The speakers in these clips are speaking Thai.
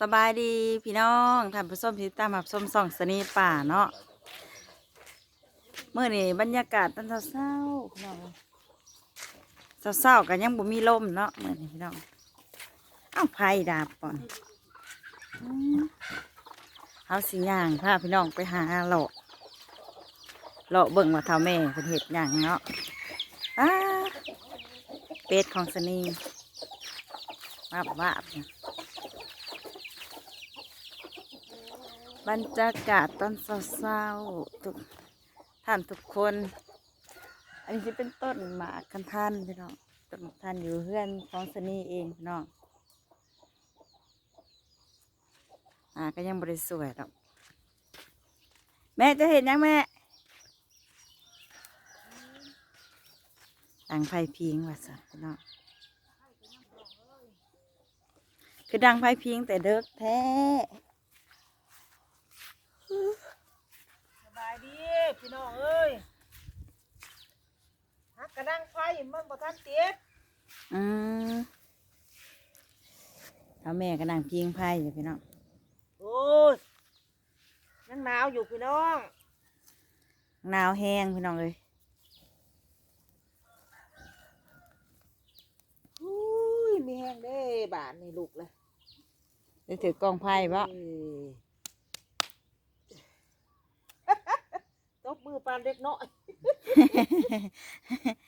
สบายดีพี่น้องท่านผู้ชมที่ตามรับชมส่องสนีป่าเนาะเมื่อนี้บรรยากาศตอนเศร้าพี่น้องเศร้ากันยังบ่มีลมเนาะเมื่อนี้พี่น้องเอ้าไผ่ดาบก่อนเอาสิย่างพาพี่น้องไปหาเลาะเลาะเบิ่งว่าเท่าแม่เป็นเห็ดหยังเนาะอ้าเป็ดของสนีมาบาบๆเนี่ย บรรยากาศตอนเศร้าๆทุกท่านทุกคน อันนี้จะเป็นต้นหมากกันท่านพี่น้องต้นหมากท่านอยู่เพื่อนของสนีเองพี่น้องอ่าก็ยังบริสวยหรอกแม่จะเห็นยังแม่ดังไฟพิงว่าสัตว์พี่น้องคือดังไฟพิงแต่เด็กแท้ สบายดีพี่น้องเอ้ยฮักกระดังไฟมันบ่ทันติดอืมแล้วแม่ก็นั่งพิงไพ่อยู่พี่น้องโอ้ยยังหนาวอยู่พี่น้องหนาวแห้งพี่น้องเลยอุ้ยมีแห้งเด้บานนี่ลูกเลยได้ถือกล้องไพ่บ่เอ้ย ต บมือปานเด็กน้อย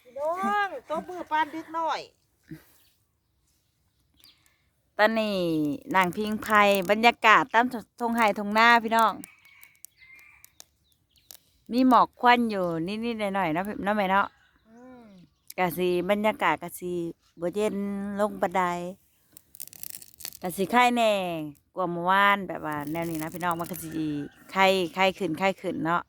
พี่น้องตบมือปานเด็กน้อย ตอนนี้นั่งพิงไพ่บรรยากาศตามทงไห่ทงหน้าพี่น้อง มีหมอกควันอยู่นิดๆหน่อยๆเนาะพี่เนาะแม่เนาะอืมกะสีบรรยากาศกะสีบ่เย็นลงบันไดกะสีไข้แน่กว่าเมื่อวานแบบว่าแนวนี้นะพี่น้องมันก็สีไข้ไข้ขึ้นไข้ขึ้นเนาะ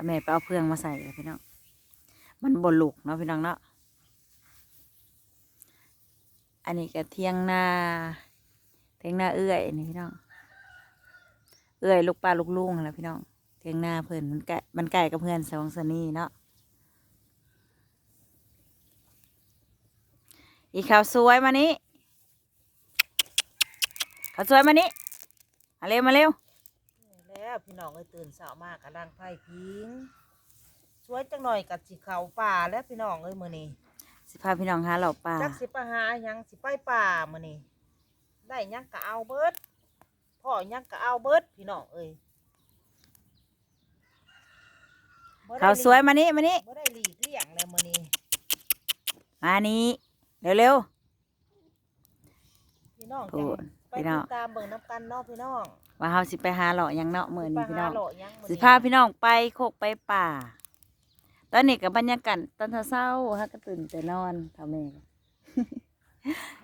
ถ้าแม่ไปเอาเพื่องมาใส่เลยพี่น้องมันบนลุกเนาะพี่น้องเนาะอันนี้ก็เทียงนาเทียงนาเอื้อยนี่พี่น้อง เอื้อยลูกปลาลูกลุงอะไรพี่น้อง เทียงนาเพื่อนมันใกล้มันใกล้กับเพื่อนสองสนีเนาะอีขาวสวยมานี้ขาวสวยมานี้มาเร็วมาเร็ว แล้วพี่น้องเอ้ยตื่นเช้ามากกระดังไฟพิงช่วยจังหน่อยกับสิเขาป่าแล้วพี่น้องเอ้ยมื้อนี้สิพาพี่น้องหาเหล่าปลาจักสิไปหาหยังสิไปป่ามื้อนี้ได้หยังก็เอาเบิดพ่อหยังก็เอาเบิดพี่น้องเอ้ยบ่ได้ขาวสวยมานี้มานี้บ่ได้หลีกเลี่ยงเลยมื้อนี้มานี้เร็วเร็วพี่น้องพูจังด ไปพี่น้ติอง ดตามเบิ่งน้ำกันเนาะพี่น้องๆ ว่าเฮาสิไปหาเหล่าหยังเนาะมื้อนี้พี่น้องไปหาเลาะหยังมื้อสินี้พาพี่น้องไปโคกไปป่า ตอนนี้กับบรรยากาศตอนเช้าๆฮะก็ตื่นแต่นอนทำแม่ก็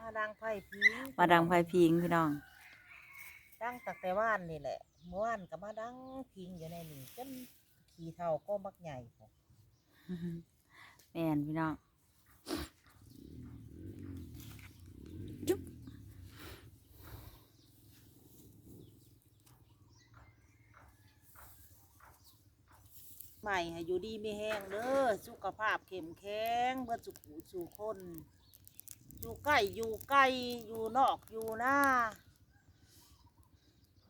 มาดังไฟพิงมาดังไฟพิงพี่น้อง ดังตั้งแต่ว่านนี่แหละเมื่อวานก็มาดังพิงอยู่ในนี่จนขี้เท่าก็มักใหญ่พอแม่นพี่น้อง ใหม่ให้อยู่ดีไม่แห้งเด้อสุขภาพเข้มแข็งเบิดสุขหูสู่คน อยู่ใกล้อยู่ไกลอยู่นอกอยู่หน้า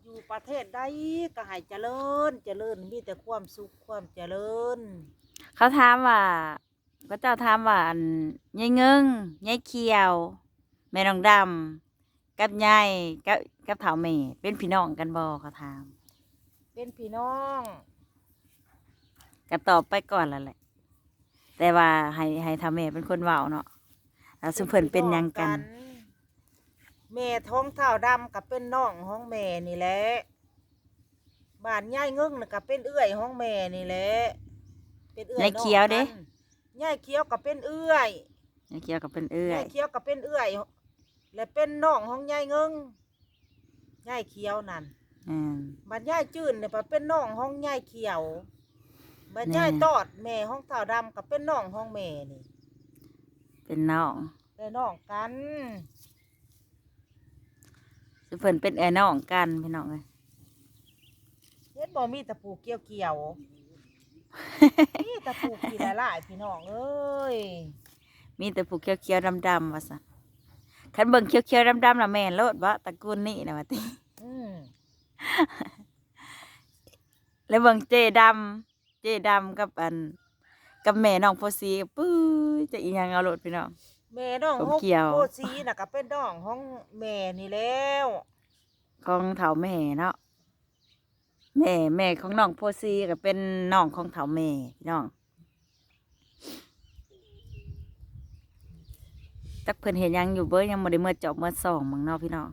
อยู่ประเทศใดก็ให้เจริญ เจริญมีแต่ความสุขความเจริญ เขาถามว่าพระเจ้าถามว่าอันยายเงิงยายเขียว แม่น้องดำกับยายกับกับเถาแม่เป็นพี่น้องกันบ่เขาถาม เป็นพี่น้อง ก็ตอบไปก่อนแล้วแหละ แต่ว่าให้ให้เถาแม่เป็นคนเว้าเนาะแล้วซึ่งเพิ่นเป็นหยังกัน แม่ท้องเท่าดำกับเป็นน้องห้องแม่นี่แหละบ้านย่ายเงึ้งน่ะกับเป็นเอื้อยห้องแม่นี่แหละเป็นเอื้อยยายเขียวเด้ ย่ายเขียวกับเป็นเอื้อยยายเขียวกับเป็นเอื้อยย่ายเขียวกับเป็นเอื้อย และเป็นน้องห้องย่ายเงึ้งย่ายเขียวนั่นอืมบัดย่ายจื้นเนี่ยเป็นน้องห้องย่ายเขียว บัดแน่ย่ายตอดแม่ห้องเท่าดำกับเป็นน้องห้องแม่นี่เป็นน้องได้น้องกันซึ่งเพิ่นเป็นเอ้ยน้องกันพี่น้องเลยเฮ็ดบ่มีแตะปูเกี่ยวเกี่ยวๆมีแตะปูเหลายพี่น้องเอ้ยมีแต่ผูกเขียวๆดำๆว่าสันคันเบิ่งเขียวๆดำๆละแม่นโลดวะตระกูลนี่นะว่าติอืมแล้วเบิ่งเจดำ เจดำกับอัน กับแม่น้องโพสีปื้อจะอีหยังเอาโลดพี่น้อง แม่น้องผมฮกเกี่ยวโคสีน่ะก็เป็นน้องของแม่นี่แล้วของเถาแม่เนาะแม่แม่ของน้องโพสีก็เป็นน้องของเถาแม่พี่น้องจักเพิ่นเห็นยังอยู่เบ้ยยังบ่ได้เมื่อจอบเมื่อส่องมึงเนาะพี่น้อง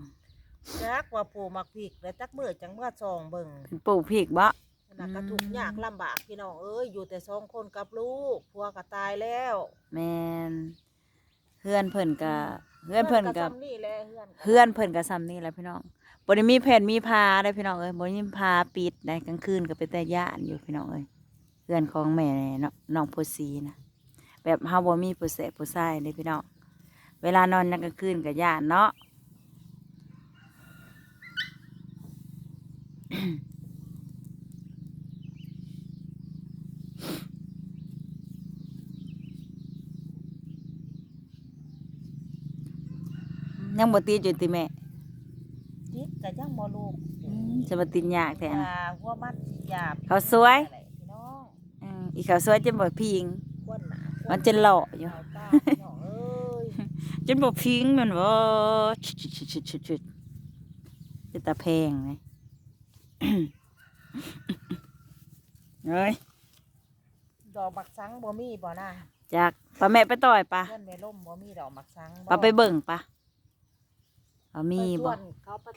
จักว่าปู่มักผิกแล้วจักมื้อจังเมื่อซองเบิ่งเพิ่นปลูกพริกบ่ น่ะก็อืมทุกข์ยากลำบากพี่น้องเอ้ยอยู่แต่สองคนกับลูกผัวก็ตายแล้วแมนเพื่อนเพิ่นก็เพื่อนเพิ่นก็ซ้ำนี่แหละเฮือนเพื่อนเพิ่นก็ซ้ำนี่แหละพี่น้องบ่ได้มีแผ่นมีพาได้พี่น้องเอ้ยบ่ได้มีพาปิดได้กลางคืนก็เป็นแต่ย่านอยู่พี่น้องเอ้ยเพื่อนของแม่เนาะน้องโพสีนะแบบเฮาบ่มีผู้แสะผู้ชายเด้พี่น้องเวลานอนกลางคืนก็ย่านเนาะ ยังบ่ติดอยู่ติแม่จิตก็ยังบ่ลูกจะมาติดยากแท้ยานะหัวมันหยาบเขาสวยอะไรพี่น้องอืมอีเขาวสวยจนบ่พิงควนหนาคมันจะหล่ออยู่เอาตาพี่น้องเอ้ยจนบ่พิงมันบ่ชุดชุดชุดชุดชุดจะตาแพงเลยเอ้ยดอกบักสังบ่มีบ่นะจากปลาแม่ไปต่อยปะเพื่อนแม่ล่มบ่มีดอกบักสังปลาไปเบิ่งปะ ปลามีไปชบ่วนเขาไป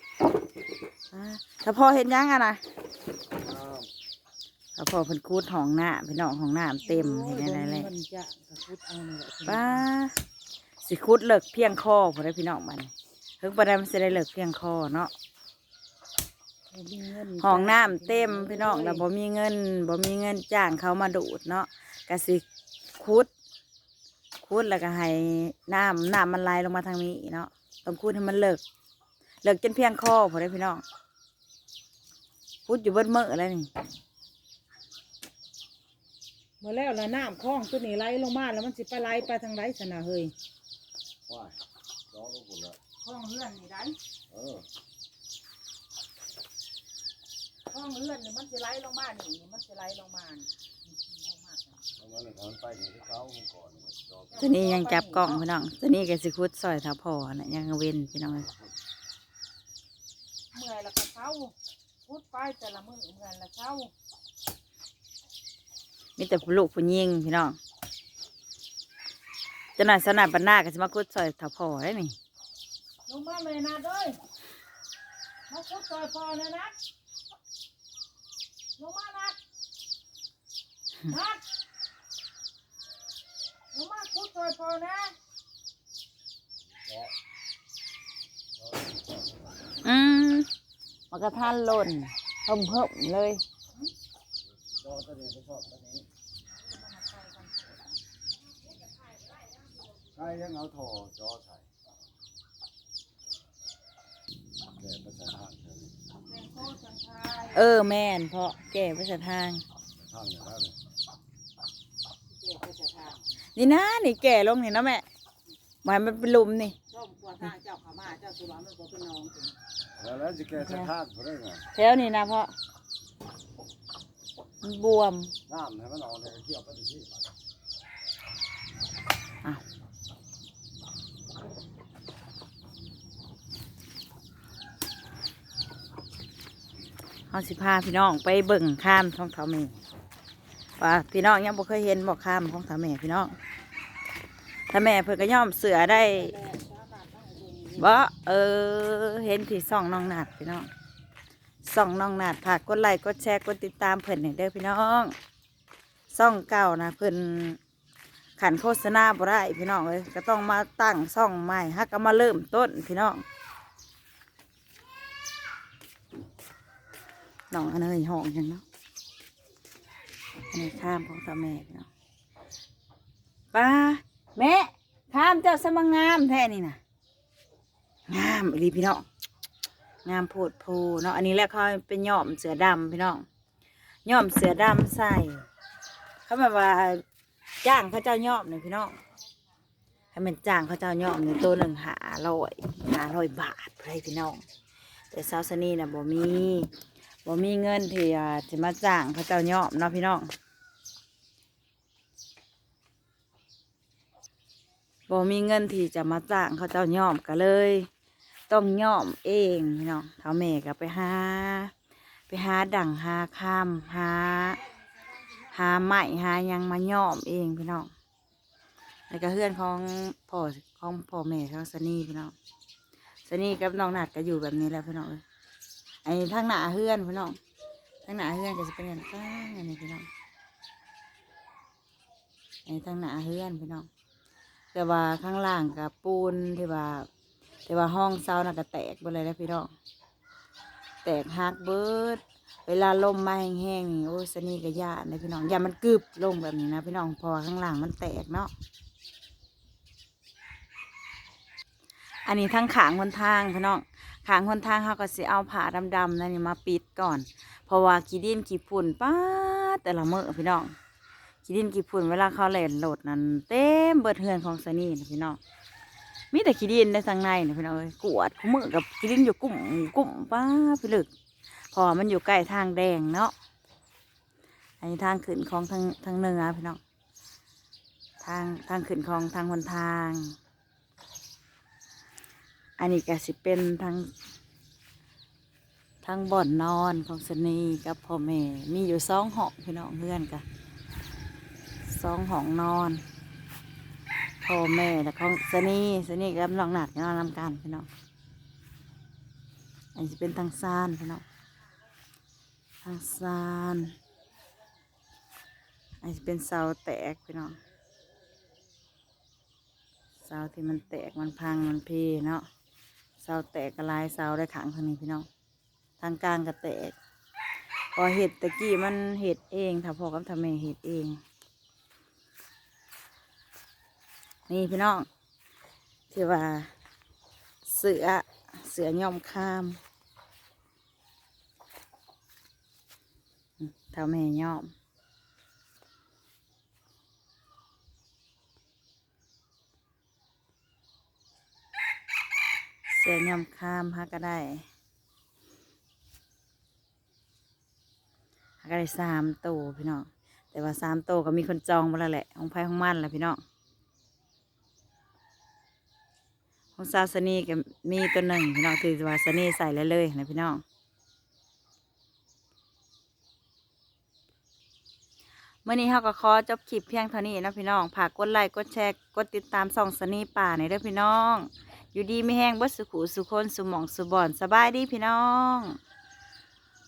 อ่าถ้าพ่อเห็นยังอะนะถ้าพ่อเพิ่นคูดห้องหน้าพี่น้องห้องน้ำเต็มเห็นอะไรเลยมันจะกระพุดเอานี่แหละพี่น้องป้าสิคุดเลิกเพียงคอพอได้พี่น้องมันเพิ่งประเดี๋ยวมันจะได้เลิกเพียงคอเนาะบ่มีเงินห้องน้ำเต็มพี่น้องแล้วบ่มีเงินบ่มีเงินจ้างเขามาดูดเนาะก็สิคุดคุดแล้วก็ให้น้ำน้ำมันไหลลงมาทางนี้เนาะ ต้องคุดให้มันเลิก เลิกจนเพียงคอพอได้พี่น้องคุดอยู่เบิดมื้อแล้วนี่เมื่อแล้วแล้วน้ำคลองตัวนี้ไหลลงมาแล้วมันสิไปไหลไปทางไหนสนะเฮ้ยว้ายร้องลูกหมดแล้วคลองเลื่อนนี่ได้เออคลองเลื่อนนี่มันสิไหลลงมานี่มันสิไหลลงมานี่ ตัวนี้ยังจับกล้องพี่น้อง ตัวนี้ก็สิคุดซอยเท้าพอน่ะยังเว้นพี่น้องเอ้ยเมื่อยแล้วก็เช้าพุดไปแต่ละมื้อเมื่อยแล้วเช้ามีแต่ผู้ลูกผู้หญิงพี่น้องเจะหน่อยสนับปันหน้าก็สิมาคุดซอยเท้าพอได้นี่ลงมาเลยนะเด้ยมาคุดซอยพอเลยนะลงมานัดนัด ลงมาคุดซอยพอนะอืมมันก็ท่านหล่นเพิ่มเพิ่มเลยจอตัวนี้ไปชอบตัวนี้ใครยังเอาท่อจอใส่แกไปใส่ทางเถอะเป็นโคตรสันทายเออแม่นเพราะแก่ไปสทาง ทางอย่างนั้นเลย เกี่ยวกับจะทาง นี่นะนี่แก่ลงนี่เนาะแม่หมายมันเป็นหลุมนี่ส้มกลัวทางเจ้าขามาเจ้าสุรามันบอกเป็นน้องถึงแล้วแล้วจะแกใส่ทางเขาได้ไงแถวนี้นะเพราะมันบวมน้ำให้มันออกเลยเกี่ยวไปที่อ้าวเอาสิพาพี่น้องไปเบิ่งข้ามของเถาแม่ ว่าพี่น้องยังบ่เคยเห็นบอกข้ามของเถาแม่พี่น้องถ้าแม่เพิ่อนก็ย่อมเสือได้แม่สามาราตรงนี้บ่เออ เห็นที่ส่องน้องนาดพี่น้องส่องน้องนาดฝากกดไลค์กดแชร์กดติดตามเพิ่อนให้เด้อพี่น้องส่องเก่านะเพิ่อนขันโฆษณาบ่ได้พี่น้องเอ้ยก็ต้องมาตั้งส่องใหม่ฮักก็มาเริ่มต้นพี่น้องน้องอันเอ้ยห้องยังเนาะ นนี้ข้ามของตาแม่พี่น้องป้าแม่ข้ามเจ้าสมังงามแท้นี่นะงามอีพี่น้องงามโพดโพเนาะอันนี้แหละเขาเป็นย่อมเสือดำพี่น้องย่อมเสือดำใส่เขาแบบว่าจ้างเขาเจ้าย่อมหน่อยพี่น้องให้มันจ้างเขาเจ้าย่อมในตัวหนึ่งหาร้อยหาร้อยบาทให้พี่น้อง แต่สาวสนีนะบ่มีบ่มีเงินที่จะมาจ้างเขาเจ้าย่อมเนาะพี่น้อง บ่มีเงินที่จะมาจ้างเขาเจ้ายอมก็เลย ต้องย่อมเองพี่น้องเท่าแม่ก็ไปหาไปหาดั่งหาคำหาหาไม้หายังมาย่อมเองพี่น้องแล้วก็เพื่อนของพ่อของพ่อแม่ของสนีพี่น้องสนีกับน้องหนัดก็อยู่แบบนี้แหล้วพี่น้องเอ้ยไอ้ทางหน้าเพื่อนพี่น้องทางหน้าเพื่อนก็จะเป็นอย่างก้างอันนี้พี่น้องไอ้ทางหน้าเพื่อนพี่น้อง แต่ว่าข้างล่างกับปูนที่ว่า แต่ว่าห้องเซาน่ะก็แตกไปเลยนะพี่น้องแตกหักเบิด เวลาลมมาแห้งๆนี่โอ้สนีกระยาเนะพี่น้องอย่ามันกึบลงแบบนี้นะพี่น้องเพอข้างล่างมันแตกเนาะอันนี้ทั้งขางคนทางพี่น้องขางคนทางเขาก็สิเอาผ้าดำๆนั่นนี่มาปิดก่อน เพราะว่าขี้ดินขี้ฝุ่นป้าดแต่ละมื้อพี่น้อง ขี้ดินขี้ฝุ่นเวลาเขาเล่นโหลดนั้นเต็มเบิดเฮือนของสนีนะพี่น้องมีแต่ขี้ดินในทางในนะพี่น้องเอ้ยกวดมือกับขี้ดินอยู่กลุ่มกลุ่มป้าพี่ลึก พอมันอยู่ใกล้ทางแดงเนาะอันนี้ทางขึ้นของทางทางเหนือพี่น้องทางทางขึ้นของทางหนทาง อันนี้ก็สิเป็นทางทางบ่อนนอนของสนีกับพ่อแม่ มีอยู่สองห้องพี่น้องเพื่อนกัน สองห้องนอนพ่อแม่และของสนีสนีกับน้องหนักนอนนำกันพี่น้องอันนี้จะเป็นทางซานพี่น้องทางซานอันนี้เป็นเสาแตกพี่น้องเสาที่มันแตกมันพังมันเพเนาะเสาแตกกระลายเสาได้ขังทางนี้พี่น้องทางกลางก็แตกพอเห็ดตะกี้มันเห็ดเองถ้าพอกับทำแม่เห็ดเอง นี่พี่น้องที่ว่า เสือเสือย่อมข้ามเท่าแม่ย่อมเสียย่อมข้ามฮักก็ได้ฮักก็ได้สามโตวพี่น้องแต่ว่าสามโตวก็มีคนจองมาแล้วแหละของไพ่ของมันแหละพี่น้อง ของซาสนีก็มีตัวหนึ่งพี่น้องคือว่าสนีใส่เลยเลยนะพี่น้องเมื่อนี้เขาก็ขอจบคลิปเพียงเท่านี้นะพี่น้องฝากกดไลค์กดแชร์กดติดตามส่องสนีป่าในเด้อพี่น้อง อยู่ดีไม่แห้งเบดสุขุสุคนสุหมองสุบอนสบายดีพี่น้อง